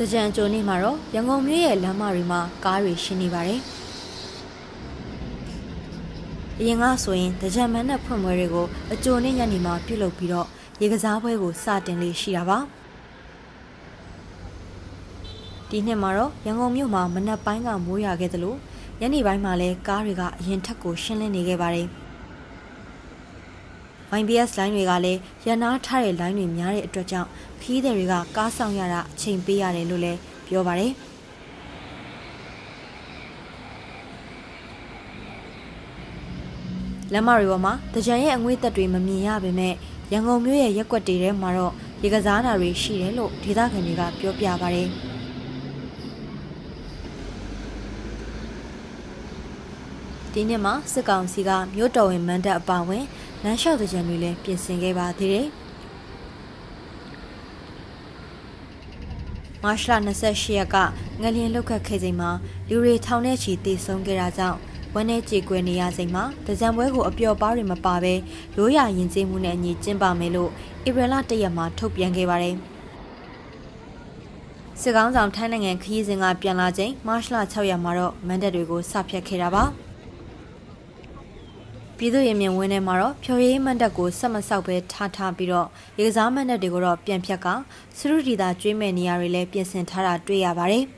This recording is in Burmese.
တကြံကြိုနေ့မှာတော့ရန်ကုန်မြို့ရဲ့လမ်းမတွေမှာကားတွေရှင်းနေပါတယ်။အရင်ကဆိုရင်တကြံမန်းနဲ့ဖွင့်ပွဲတွေကိုအကြိုနေ့ညနေမှာပြုလုပ်ပြီးတော့ရေကစားပွဲကိုစတင်လေးရှိတာပါ။ဒီနှစ်မှာတော့ရန်ကုန်မြို့မှာမနက်ပိုင်းကမိုးရွာခဲ့သလိုညနေပိုင်းမှာလည်းကားတွေကအရင်ထက်ကိုရှင်းလင်းနေခဲ့ပါတယ်။ YBS လိုင်းတွေကလည်းရန်နာထားတဲ့လိုင်းတွေများတဲ့အတွက်ကြောင့်ခီးသည်တွေကကားဆောင်ရတာအချိန်ပေးရတယ်လို့လည်းပြောပါတယ်။လမ်းမတွေပေါ်မှာတကြံရဲ့အငွေ့သက်တွေမမြင်ရပေမဲ့ရန်ကုန်မြို့ရဲ့ရက်ွက်တွေထဲမှာတော့ရေကစားတာတွေရှိတယ်လို့ဒေသခံတွေကပြောပြပါတယ်။ဒီနှစ်မှာစစ်ကောင်စီကမြို့တော်ဝင်မန်တပ်အပါအဝင် လမ်းလျှောက်တကြံတွေလည်းပြင်ဆင်ခဲ့ပါသေးတယ်။မတ်လ28ရက်ကငလျင်လှုပ်ခတ်ခဲ့ချိန်မှာလူတွေထောင်ထဲချီတေဆုံးခဲ့တာကြောင့်ဝမ်းနဲ့ကြေကွယ်နေရချိန်မှာတကြံပွဲကိုအပျော်ပါးတွေမပါဘဲရိုးရာရင်ကျေးမှုနဲ့အညီကျင်းပမယ်လို့ဧပြီလ၁ရက်မှာထုတ်ပြန်ခဲ့ပါတယ်။စစ်ကောင်းဆောင်ထိုင်းနိုင်ငံခရီးစဉ်ကပြန်လာချိန်မတ်လ6ရက်မှာတော့မန်တပ်တွေကိုစဖျက်ခဲ့တာပါ။ ပြည်သူ့ရင်မြင်ဝင်းထဲမှာတော့ဖြော်ရည်မန်တက်ကိုဆက်မဆောက်ပဲထားထားပြီးတော့ရေကစားမန်တက်တွေကိုတော့ပြန်ဖြတ်ကစရုတီတာကျွေးမဲ့နေရာတွေလည်းပြင်ဆင်ထားတာတွေ့ရပါတယ်။